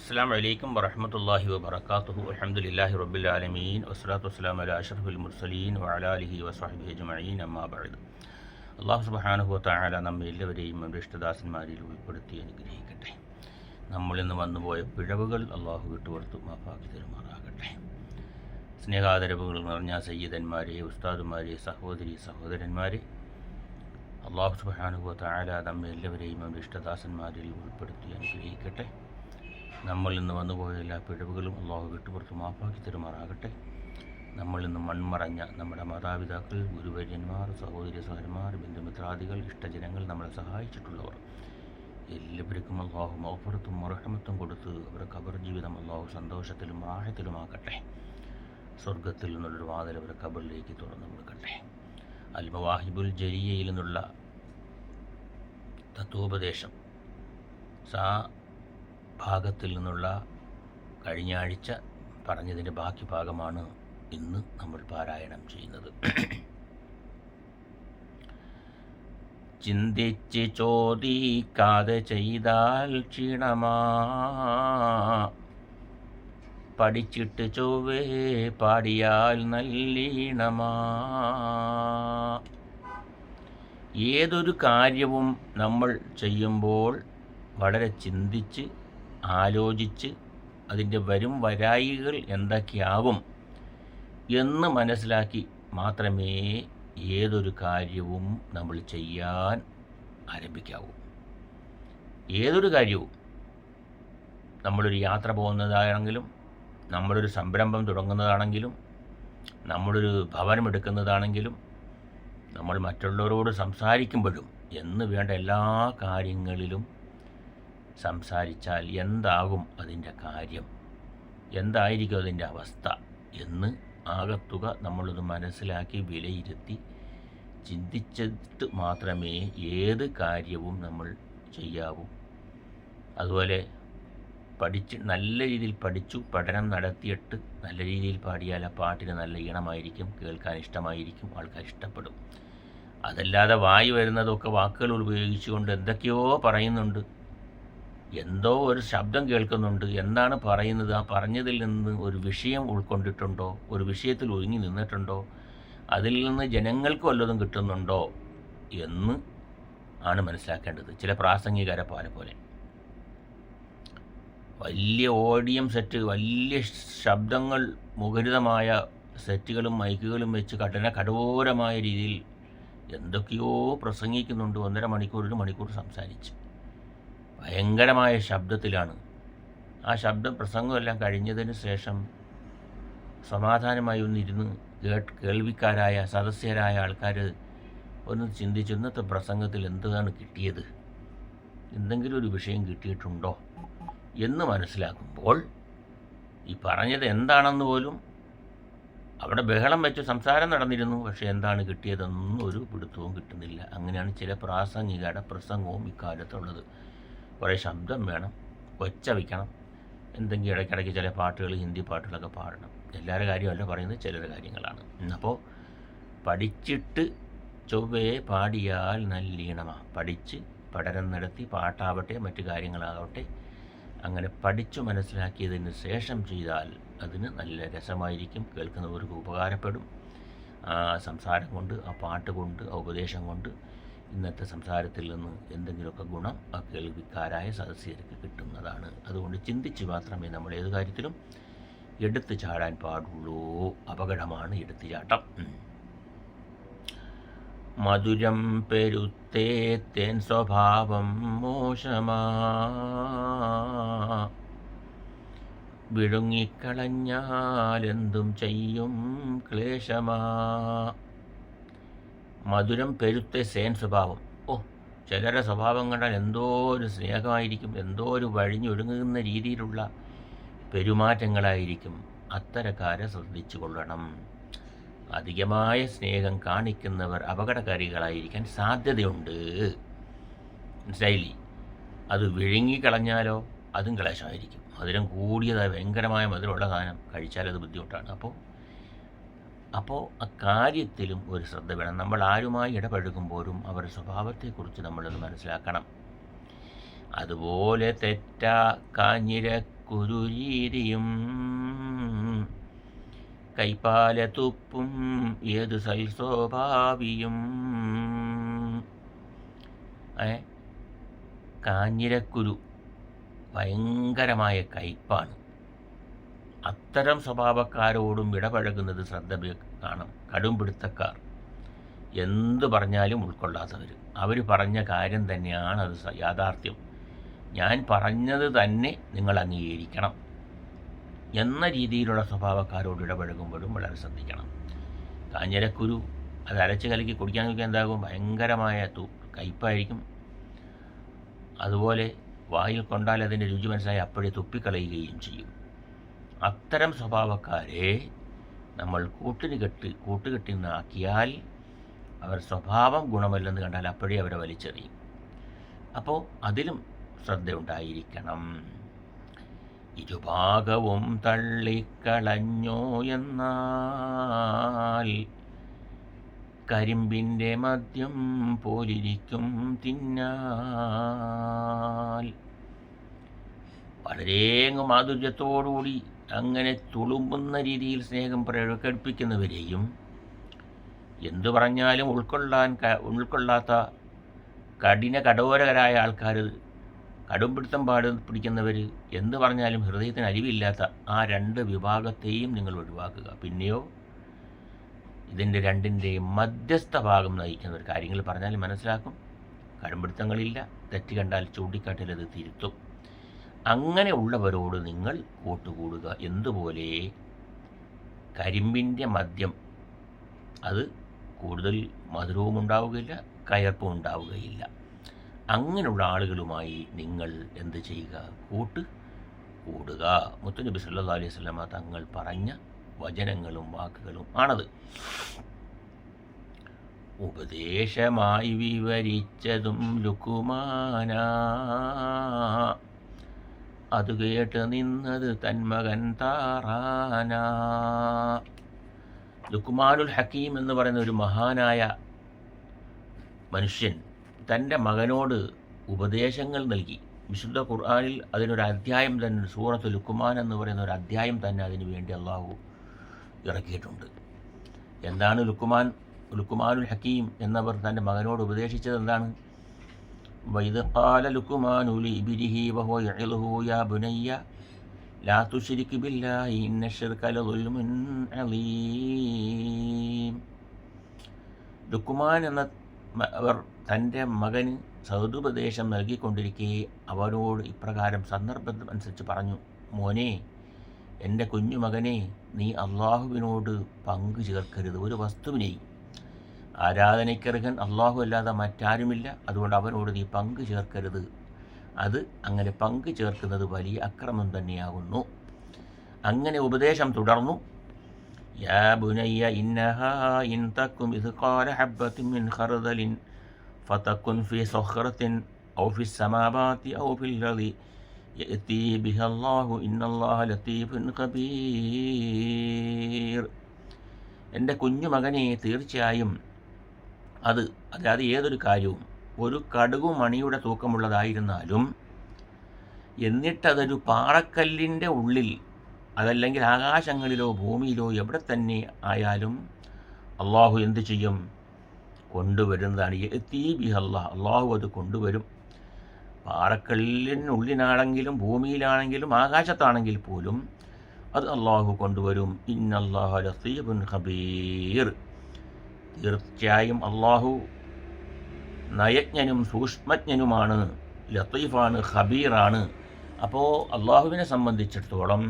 അസ്സാം വലൈക്കും വറഹമത്തല്ലാഹി വബർക്കാത്തുഹു അലഹമുല്ലാഹി റബ്ബുലാലമീൻ വസ്സലാത്തു വസ്സലാം അല അഷറഫുൽ മുർസലീൻ വഅലാലിഹി വസ്വാഹിബി അജ്മഈൻ. അമ്മാ ബഅദ്. അള്ളാഹു സുബ്ഹാനഹു വതആല നമ്മെ എല്ലാവരെയും നമ്മുടെ ഇഷ്ടദാസന്മാരിൽ ഉൾപ്പെടുത്തി അനുഗ്രഹിക്കട്ടെ. നമ്മൾ ഇന്ന് വന്നുപോയ പിഴവുകൾ അള്ളാഹു വിട്ടുപുറത്തു മാഫാക്കി തരുമാറാകട്ടെ. സ്നേഹാദരവുകൾ നിറഞ്ഞ സയ്യിദന്മാരെ ഉസ്താദുമാരെ സഹോദരി സഹോദരന്മാരെ അള്ളാഹു സുബ്ഹാനഹു വതആല നമ്മെ എല്ലാവരെയും നമ്മുടെ ഇഷ്ടദാസന്മാരിൽ ഉൾപ്പെടുത്തി അനുഗ്രഹിക്കട്ടെ. നമ്മളിൽ നിന്ന് വന്നുപോയ എല്ലാ പിഴവുകളും അള്ളാഹു വിട്ടുപുറത്ത് മാപ്പാക്കി തരുമാറാകട്ടെ. നമ്മൾ ഇന്ന് മൺമറഞ്ഞ നമ്മുടെ മാതാപിതാക്കൾ ഗുരുവര്യന്മാർ സഹോദരി സഹോദരന്മാർ ബന്ധുമിത്രാദികൾ ഇഷ്ടജനങ്ങൾ നമ്മളെ സഹായിച്ചിട്ടുള്ളവർ. എല്ലാവർക്കും അള്ളാഹു മൗഫറത്തും മറഹമത്തും കൊടുത്ത് അവരുടെ കബർ ജീവിതം അള്ളാഹു സന്തോഷത്തിലും ആഹത്തിലുമാക്കട്ടെ സ്വർഗത്തിൽ നിന്നുള്ളൊരു വാതിൽ അവരുടെ കബറിലേക്ക് തുറന്നു കൊടുക്കട്ടെ. അൽമവാഹിബുൽ ജരിയയിൽ നിന്നുള്ള തത്വോപദേശം സാ ഭാഗത്തിൽ നിന്നുള്ള കഴിഞ്ഞ ആഴ്ച പറഞ്ഞതിന്റെ ബാക്കി ഭാഗമാണ് ഇന്ന് നമ്മൾ പാരായണം ചെയ്യുന്നത്. ചിന്തിച്ച് ചോദിക്കാതെ ചെയ്താൽ ക്ഷീണമാ. പഠിച്ചിട്ട് ചൊവ്വേ പാടിയാൽ നല്ലീണമാ. ഏതൊരു കാര്യവും നമ്മൾ ചെയ്യുമ്പോൾ വളരെ ചിന്തിച്ച് ആലോചിച്ച് അതിന്റെ വരും വരായികൾ എന്തൊക്കെയാവും എന്ന് മനസ്സിലാക്കി മാത്രമേ ഏതൊരു കാര്യവും നമ്മൾ ചെയ്യാൻ ആരംഭിക്കാവൂ. ഏതൊരു കാര്യവും നമ്മളൊരു യാത്ര പോകുന്നതാണെങ്കിലും നമ്മളൊരു സംരംഭം തുടങ്ങുന്നതാണെങ്കിലും നമ്മളൊരു ഭവനം എടുക്കുന്നതാണെങ്കിലും നമ്മൾ മറ്റുള്ളവരോട് സംസാരിക്കുമ്പോഴും എന്ന് വേണ്ട എല്ലാ കാര്യങ്ങളിലും സംസാരിച്ചാൽ എന്താകും അതിന്റെ കാര്യം? എന്തായിരിക്കും അതിന്റെ അവസ്ഥ? എന്ന് ആകത്തുക നമ്മളത് മനസ്സിലാക്കി വിലയിരുത്തി ചിന്തിച്ചിട്ട് മാത്രമേ ഏത് കാര്യവും നമ്മൾ ചെയ്യാവൂ. അതുപോലെ പഠിച്ച് നല്ല രീതിയിൽ പഠിച്ചു പഠനം നടത്തിയിട്ട് നല്ല രീതിയിൽ പാടിയാൽ ആ പാട്ടിന് നല്ല ഈണമായിരിക്കും കേൾക്കാൻ ഇഷ്ടമായിരിക്കും ആൾക്കാർ ഇഷ്ടപ്പെടും. അതല്ലാതെ വായി വരുന്നതൊക്കെ വാക്കുകൾ ഉപയോഗിച്ചുകൊണ്ട് എന്തൊക്കെയോ പറയുന്നുണ്ട്. എന്തോ ഒരു ശബ്ദം കേൾക്കുന്നുണ്ട്. എന്താണ് പറയുന്നത്? ആ പറഞ്ഞതിൽ നിന്ന് ഒരു വിഷയം ഉൾക്കൊണ്ടിട്ടുണ്ടോ? ഒരു വിഷയത്തിൽ ഒതുങ്ങി നിന്നിട്ടുണ്ടോ? അതിൽ നിന്ന് ജനങ്ങൾക്ക് വല്ലതും കിട്ടുന്നുണ്ടോ എന്ന് ആണ് മനസ്സിലാക്കേണ്ടത്. ചില പ്രാസംഗികരെ പോലെ പോലെ. വലിയ ഓഡിയം സെറ്റ് വലിയ ശബ്ദങ്ങൾ മുഖരിതമായ സെറ്റുകളും മൈക്കുകളും വെച്ച് കഠിന കഠോരമായ രീതിയിൽ എന്തൊക്കെയോ പ്രസംഗിക്കുന്നുണ്ട്. ഒന്നര മണിക്കൂർ ഒരു മണിക്കൂർ സംസാരിച്ച്. ഭയങ്കരമായ ശബ്ദത്തിലാണ്. ആ ശബ്ദം പ്രസംഗമെല്ലാം കഴിഞ്ഞതിന് ശേഷം സമാധാനമായി ഒന്നിരുന്ന് കേട്ട് കേൾവിക്കാരായ സദസ്യരായ ആൾക്കാർ ഒന്ന് ചിന്തിച്ചു ഇന്നത്തെ പ്രസംഗത്തിൽ എന്താണ് കിട്ടിയത്? എന്തെങ്കിലും ഒരു വിഷയം കിട്ടിയിട്ടുണ്ടോ? എന്ന് മനസ്സിലാക്കുമ്പോൾ ഈ പറഞ്ഞത് എന്താണെന്ന് പോലും അവിടെ ബഹളം വെച്ച് സംസാരം നടന്നിരുന്നു. പക്ഷേ എന്താണ് കിട്ടിയതെന്നും ഒരു പിടുത്തവും കിട്ടുന്നില്ല. അങ്ങനെയാണ് ചില പ്രാസംഗികയുടെ പ്രസംഗവും ഇക്കാലത്തുള്ളത്. കുറേ ശബ്ദം വേണം. ഒച്ച വയ്ക്കണം എന്തെങ്കിലും ഇടയ്ക്കിടയ്ക്ക് ചില പാട്ടുകൾ ഹിന്ദി പാട്ടുകളൊക്കെ പാടണം. എല്ലാവരുടെ കാര്യമല്ല പറയുന്നത് ചിലരുടെ കാര്യങ്ങളാണ്. അപ്പോൾ പഠിച്ചിട്ട് ചൊവ്വയെ പാടിയാൽ നല്ലീണമാണ് പഠിച്ച് പഠനം നടത്തി പാട്ടാവട്ടെ മറ്റു കാര്യങ്ങളാകട്ടെ അങ്ങനെ പഠിച്ചു മനസ്സിലാക്കിയതിന് ശേഷം ചെയ്താൽ അതിന് നല്ല രസമായിരിക്കും. കേൾക്കുന്നവർക്ക് ഉപകാരപ്പെടും. ആ സംസാരം കൊണ്ട് ആ പാട്ട് കൊണ്ട് ആ ഉപദേശം കൊണ്ട് ഇന്നത്തെ സംസാരത്തിൽ നിന്ന് എന്തെങ്കിലുമൊക്കെ ഗുണം ആ കേൾവിക്കാരായ സദസ്യർക്ക് കിട്ടുന്നതാണ്. അതുകൊണ്ട് ചിന്തിച്ച് മാത്രമേ നമ്മൾ ഏത് കാര്യത്തിലും എടുത്തു ചാടാൻ പാടുള്ളൂ. അപകടമാണ് എടുത്തു ചാട്ടം. മധുരം പെരുത്തേ തേൻ സ്വഭാവം മോശമാ. വിഴുങ്ങിക്കളഞ്ഞാലെന്തും ചെയ്യും ക്ലേശമാ. മധുരം പെരുത്തെ സേൻ സ്വഭാവം. ഓ ചിലരുടെ സ്വഭാവം കണ്ടാൽ എന്തോ ഒരു സ്നേഹമായിരിക്കും എന്തോ ഒരു വഴിഞ്ഞൊഴുങ്ങുന്ന രീതിയിലുള്ള പെരുമാറ്റങ്ങളായിരിക്കും. അത്തരക്കാരെ ശ്രദ്ധിച്ചു കൊള്ളണം. അധികമായ സ്നേഹം കാണിക്കുന്നവർ അപകടകാരികളായിരിക്കാൻ സാധ്യതയുണ്ട്. മനസ്സിലായില്ലേ? അത് വിഴുങ്ങിക്കളഞ്ഞാലോ അതും ക്ലേശമായിരിക്കും. മധുരം കൂടിയതായ ഭയങ്കരമായ മധുരമുള്ള സാധനം. കഴിച്ചാൽ അത് ബുദ്ധിമുട്ടാണ്. അപ്പോൾ അപ്പോൾ അക്കാര്യത്തിലും കാര്യത്തിലും ഒരു ശ്രദ്ധ വേണം. നമ്മൾ ആരുമായി ഇടപഴകുമ്പോഴും അവരുടെ സ്വഭാവത്തെക്കുറിച്ച് നമ്മളത് മനസ്സിലാക്കണം. അതുപോലെ തെറ്റാ കാഞ്ഞിര കൈപ്പാല തുപ്പും ഏത് സൽസ്വഭാവിയും കാഞ്ഞിരക്കുരു ഭയങ്കരമായ കയ്പാണ്. അത്തരം സ്വഭാവക്കാരോടും ഇടപഴകുന്നത് ശ്രദ്ധ കാണും. കടുംപിടുത്തക്കാർ എന്തു പറഞ്ഞാലും ഉൾക്കൊള്ളാത്തവർ അവർ പറഞ്ഞ കാര്യം തന്നെയാണ് അത് യാഥാർത്ഥ്യം. ഞാൻ പറഞ്ഞത് തന്നെ നിങ്ങൾ അംഗീകരിക്കണം. എന്ന രീതിയിലുള്ള സ്വഭാവക്കാരോട് ഇടപഴകുമ്പോഴും വളരെ ശ്രദ്ധിക്കണം. കാഞ്ഞിരക്കുരു അത് അരച്ച് കലക്കി കുടിക്കാൻ നോക്കിയാൽ എന്താകും? ഭയങ്കരമായ തു കയ്പായിരിക്കും. അതുപോലെ വായിൽ കൊണ്ടാൽ അതിന്റെ രുചി മനസ്സിലായി അപ്പോഴേ തുപ്പിക്കളയുകയും ചെയ്യും. അത്തരം സ്വഭാവക്കാരെ നമ്മൾ കൂട്ടിന് കെട്ട് കൂട്ടുകെട്ടി നിന്നാക്കിയാൽ അവർ സ്വഭാവം ഗുണമല്ലെന്ന് കണ്ടാൽ അപ്പോഴേ അവരെ വലിച്ചെറിയും. അപ്പോൾ അതിലും ശ്രദ്ധയുണ്ടായിരിക്കണം. ഇരുഭാഗവും തള്ളിക്കളഞ്ഞോ എന്നാൽ കരിമ്പിന്റെ മദ്യം പോലിരിക്കും തിന്നാൽ. വളരെ അങ്ങ് മാധുര്യത്തോടുകൂടി അങ്ങനെ തുളുമ്പുന്ന രീതിയിൽ സ്നേഹം പ്രകടിപ്പിക്കുന്നവരെയും എന്തു പറഞ്ഞാലും ഉൾക്കൊള്ളാൻ ഉൾക്കൊള്ളാത്ത കഠിന കടോരകരായ ആൾക്കാർ കടുംപിടുത്തം പാട് പിടിക്കുന്നവർ എന്ത് പറഞ്ഞാലും ഹൃദയത്തിന് അരിവില്ലാത്ത ആ രണ്ട് വിഭാഗത്തെയും നിങ്ങൾ ഒഴിവാക്കുക. പിന്നെയോ ഇതിന്റെ രണ്ടിന്റെയും മധ്യസ്ഥ ഭാഗം നയിക്കുന്നവർ കാര്യങ്ങൾ പറഞ്ഞാൽ മനസ്സിലാക്കും. കടുംപിടുത്തങ്ങളില്ല തെറ്റ് കണ്ടാൽ ചൂണ്ടിക്കാട്ടിലത് തിരുത്തും. അങ്ങനെ ഉള്ളവരോട് നിങ്ങൾ കൂട്ടുകൂടുക എന്തുപോലെ? കരിമ്പിന്റെ മദ്യം. അത് കൂടുതൽ മധുരവും ഉണ്ടാവുകയില്ല കയർപ്പും ഉണ്ടാവുകയില്ല. അങ്ങനെയുള്ള ആളുകളുമായി നിങ്ങൾ എന്ത് ചെയ്യുക? കൂട്ട് കൂടുക. മുത്തുനബി സല്ലാ അലൈഹി സ്വലമ തങ്ങൾ പറഞ്ഞ വചനങ്ങളും വാക്കുകളും ആണത്. ഉപദേശമായി വിവരിച്ചതും ലുക്കുമാന. അത് കേട്ട് നിന്നത് തന്മകൻ താറാന. ലുക്കുമാനുൽ ഹക്കീം എന്ന് പറയുന്ന ഒരു മഹാനായ മനുഷ്യൻ തന്റെ മകനോട് ഉപദേശങ്ങൾ നൽകി. വിശുദ്ധ ഖുർആാനിൽ അതിനൊരു അധ്യായം തന്നെ സൂറത്ത് ലുക്കുമാൻ എന്ന് പറയുന്ന ഒരു അധ്യായം തന്നെ അതിനു വേണ്ടി അള്ളാഹു ഇറക്കിയിട്ടുണ്ട്. എന്താണ് ലുക്കുമാൻ ലുക്കുമാനുൽ ഹക്കീം എന്നവർ തന്റെ മകനോട് ഉപദേശിച്ചത് എന്താണ്? വൈദ് ഖാല ലുക്കുമാനു ലിബിരിഹി വഹുവ يعظه യാ بني ലാ تشرك ബില്ലാഹി ഇന്ന الشرك لظلم അലീം ലുക്കുമാൻ എന്ന അവർ തന്റെ മകന് സൗതുപദേശം നൽകിക്കൊണ്ടിരിക്കെ അവനോട് ഇപ്രകാരം സന്ദർഭം അനുസരിച്ച് പറഞ്ഞു മോനെ എന്റെ കുഞ്ഞു മകനെ നീ അള്ളാഹുവിനോട് പങ്കു ചേർക്കരുത് ഒരു വസ്തുവിനെയും ആരാധനയ്ക്കർഹൻ അള്ളാഹു അല്ലാതെ മറ്റാരുമില്ല അതുകൊണ്ട് അവനോട് നീ പങ്കു ചേർക്കരുത് അത് അങ്ങനെ പങ്കു ചേർക്കുന്നത് വലിയ അക്രമം തന്നെയാകുന്നു അങ്ങനെ ഉപദേശം തുടർന്നു يا بني إنها إن تك مثقال حبة من خردل فتكن في صخرة أو في السماوات أو في الأرض يأتي بها الله إن الله لطيف خبير എൻ്റെ കുഞ്ഞു മകനെ തീർച്ചയായും അത് അതായത് ഏതൊരു കാര്യവും ഒരു കടുകു മണിയുടെ തൂക്കമുള്ളതായിരുന്നാലും എന്നിട്ടതൊരു പാറക്കല്ലിന്റെ ഉള്ളിൽ അതല്ലെങ്കിൽ ആകാശങ്ങളിലോ ഭൂമിയിലോ എവിടെ തന്നെ ആയാലും അള്ളാഹു എന്ത് ചെയ്യും? കൊണ്ടുവരുന്നതാണ്. എത്തി അള്ളാഹു അത് കൊണ്ടുവരും. പാറക്കല്ലിനുള്ളിലാണെങ്കിലും ഭൂമിയിലാണെങ്കിലും ആകാശത്താണെങ്കിൽ പോലും അത് അള്ളാഹു കൊണ്ടുവരും. ഇന്നല്ലാഹു ഹബീർ ഖബീർ. തീർച്ചയായും അള്ളാഹു നയജ്ഞനും സൂക്ഷ്മജ്ഞനുമാണ് ലത്തീഫാണ് ഹബീറാണ് അപ്പോൾ അള്ളാഹുവിനെ സംബന്ധിച്ചിടത്തോളം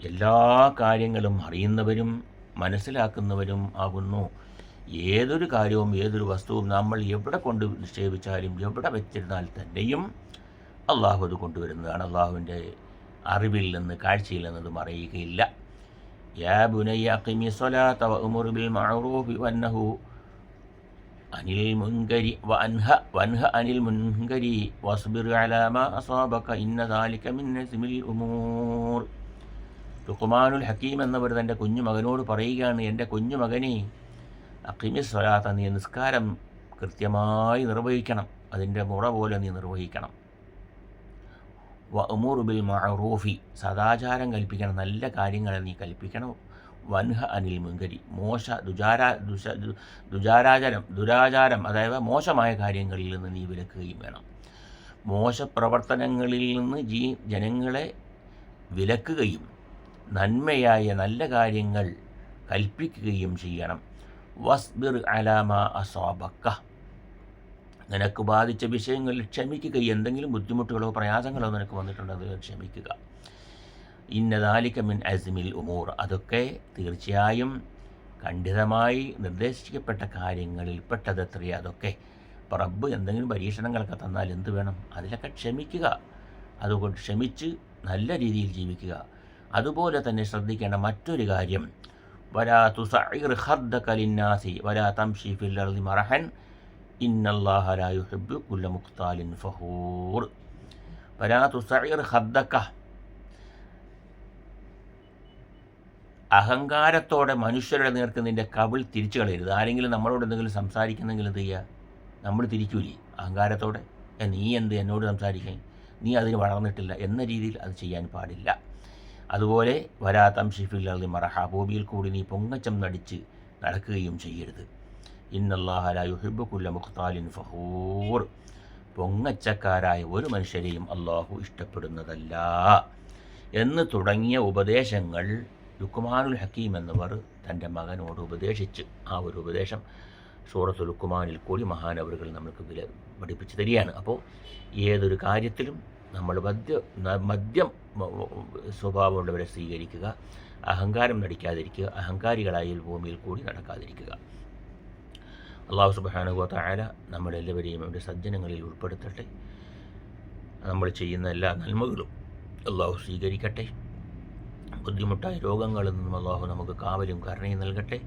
എല്ലാ കാര്യങ്ങളും അറിയുന്നവരും മനസ്സിലാക്കുന്നവരും ആകുന്നു. ഏതൊരു കാര്യവും ഏതൊരു വസ്തുവും നമ്മൾ എവിടെ കൊണ്ട് നിക്ഷേപിച്ചാലും എവിടെ വെച്ചിരുന്നാൽ തന്നെയും അള്ളാഹു അത് കൊണ്ടുവരുന്നതാണ്. അള്ളാഹുവിന്റെ അറിവിൽ നിന്ന് കാഴ്ചയിൽ നിന്നതും മറയുകയില്ല. യാ ബുനയ്യ അഖിമി സ്വലാത്ത വഅ്മുർ ബിൽ മഅറൂഫി വന്നഹു അനിൽ മുൻകരി വൻഹ വൻഹ അനിൽ മുൻകരി വസ്ബിർ അലാ മാ അസാബക ഇന്ന ദാലിക മിൻ നസ്മിൽ ഉമൂർ ലുഖ്മാനുൽ ഹക്കീം എന്നവർ തന്റെ കുഞ്ഞുമകനോട് പറയുകയാണ് എന്റെ കുഞ്ഞുമകനെ അക്കിമി സ്വലാത്ത നീ നിസ്കാരം കൃത്യമായി നിർവഹിക്കണം. അതിന്റെ മുറ പോലെ നീ നിർവഹിക്കണം. വ ബിൽ മഅറൂഫി സദാചാരം കൽപ്പിക്കണം നല്ല കാര്യങ്ങൾ നീ കൽപ്പിക്കണം. വൻഹ അനിൽ മുങ്കരി മോശ ദുജാരാ ദുശ ദുജാരാചാരം ദുരാചാരം അതായത് മോശമായ കാര്യങ്ങളിൽ നിന്ന് നീ വിലക്കുകയും വേണം. മോശപ്രവർത്തനങ്ങളിൽ നിന്ന് ജീ ജനങ്ങളെ വിലക്കുകയും നന്മയായ നല്ല കാര്യങ്ങൾ കൽപ്പിക്കുകയും ചെയ്യണം. വസ്ബിർ അലാമ അസ്വാബക്ക നിനക്ക് ബാധിച്ച വിഷയങ്ങളിൽ ക്ഷമിക്കുക. എന്തെങ്കിലും ബുദ്ധിമുട്ടുകളോ പ്രയാസങ്ങളോ നിനക്ക് വന്നിട്ടുണ്ടെങ്കിൽ ക്ഷമിക്കുക. ഇന്നതാലിക്ക മിൻ അസ്മിൽ ഉമൂർ. അതൊക്കെ തീർച്ചയായും ഖണ്ഡിതമായി നിർദ്ദേശിക്കപ്പെട്ട കാര്യങ്ങളിൽ പെട്ടതത്രേ. അതൊക്കെ പ്രബ് എന്തെങ്കിലും പരീക്ഷണങ്ങളൊക്കെ തന്നാൽ എന്ത് വേണം? അതിലൊക്കെ ക്ഷമിക്കുക. അതുകൊണ്ട് ക്ഷമിച്ച് നല്ല രീതിയിൽ ജീവിക്കുക. അതുപോലെ തന്നെ ശ്രദ്ധിക്കേണ്ട മറ്റൊരു കാര്യം. വരാ തുസൈർ ഹർദ ലിന്നാസി. വലാ തംഷി അർളി മറഹൻ. ഇന്നല്ലാഹ ലാ യുഹിബ്ബു മുഖ്താലിൻ ഫഹൂർ. അഹങ്കാരത്തോടെ മനുഷ്യരുടെ നേർക്ക് നിന്റെ കവിൾ തിരിച്ചു കളയരുത്. ആരെങ്കിലും നമ്മളോട് എന്തെങ്കിലും സംസാരിക്കുന്നെങ്കിൽ എന്ത് ചെയ്യുക നമ്മൾ തിരിക്കൂലേ. അഹങ്കാരത്തോടെ നീ എന്ത് എന്നോട് സംസാരിക്കാൻ? നീ അതിന് വളർന്നിട്ടില്ല എന്ന രീതിയിൽ അത് ചെയ്യാൻ പാടില്ല. അതുപോലെ വരാത്തം ഷിഫിൽ അലി മറഹ ഭൂമിയിൽ കൂടി നീ പൊങ്ങച്ചം നടിച്ച് നടക്കുകയും ചെയ്യരുത്. ഇന്നല്ലാഹല യുഹിബ് കുല്ല മുഖ്താലിൻ ഫഹൂർ. പൊങ്ങച്ചക്കാരായ ഒരു മനുഷ്യരെയും അള്ളാഹു ഇഷ്ടപ്പെടുന്നതല്ല. എന്ന് തുടങ്ങിയ ഉപദേശങ്ങൾ ലുക്കുമാനുൽ ഹക്കീം എന്നിവർ തന്റെ മകനോട് ഉപദേശിച്ച് ആ ഒരു ഉപദേശം സൂറത്ത് ലുക്കുമാനിൽ കൂടി മഹാനവറുകൾ നമുക്ക് വില പഠിപ്പിച്ചു തരികയാണ്. അപ്പോൾ ഏതൊരു കാര്യത്തിലും നമ്മൾ മദ്യ മദ്യം സ്വഭാവമുള്ളവരെ സ്വീകരിക്കുക അഹങ്കാരം നടിക്കാതിരിക്കുക അഹങ്കാരികളായി ഭൂമിയിൽ കൂടി നടക്കാതിരിക്കുക. അള്ളാഹു സുബാനുഭവ ആല നമ്മളെല്ലാവരെയും അവന്റെ സജ്ജനങ്ങളിൽ ഉൾപ്പെടുത്തട്ടെ. നമ്മൾ ചെയ്യുന്ന എല്ലാ നന്മകളും അള്ളാഹു സ്വീകരിക്കട്ടെ. ബുദ്ധിമുട്ടായ രോഗങ്ങളിൽ നിന്നും അള്ളാഹു നമുക്ക് കാവലും കരുണയും നൽകട്ടെ.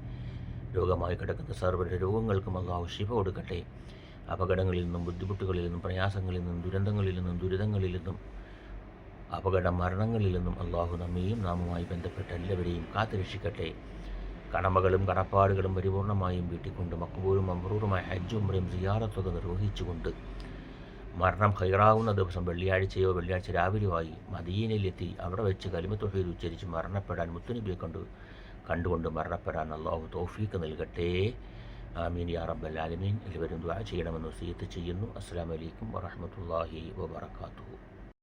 രോഗമായി കിടക്കുന്ന സർവരുടെ രോഗങ്ങൾക്കും അള്ളാഹു ശിവ കൊടുക്കട്ടെ. അപകടങ്ങളിൽ നിന്നും ബുദ്ധിമുട്ടുകളിൽ നിന്നും പ്രയാസങ്ങളിൽ നിന്നും ദുരന്തങ്ങളിൽ നിന്നും ദുരിതങ്ങളിൽ നിന്നും അപകട മരണങ്ങളിൽ നിന്നും അള്ളാഹു നമ്മയും നാമുമായി ബന്ധപ്പെട്ട എല്ലാവരെയും കാത്തുരക്ഷിക്കട്ടെ. കടമകളും കടപ്പാടുകളും പരിപൂർണമായും വീട്ടിക്കൊണ്ട് അമ്രൂറുമായ ഹജ്ജും ഉംറയും സിയാറത്തൊക്കെ നിർവഹിച്ചുകൊണ്ട് മരണം ഹൈറാവുന്ന ദിവസം വെള്ളിയാഴ്ചയോ വെള്ളിയാഴ്ച രാവിലെയോ ആയി മദീനയിലെത്തി അവിടെ വെച്ച് കലിമത്തൊഹീൽ ഉച്ചരിച്ച് മരണപ്പെടാൻ മുത്തുനബിയെ കണ്ടു കണ്ടുകൊണ്ട് മരണപ്പെടാൻ അള്ളാഹു തോഫീക്ക് നൽകട്ടെ. ആമീൻ. യാ റബ്ബൽ ആലമീൻ. എല്ലാവരും ദുആ ചെയ്യണമെന്ന് സീത്ത് ചെയ്യുന്നു. അസ്സാം അലൈക്കും വറഹ്മത്തുള്ളാഹി വബറകാതുഹു.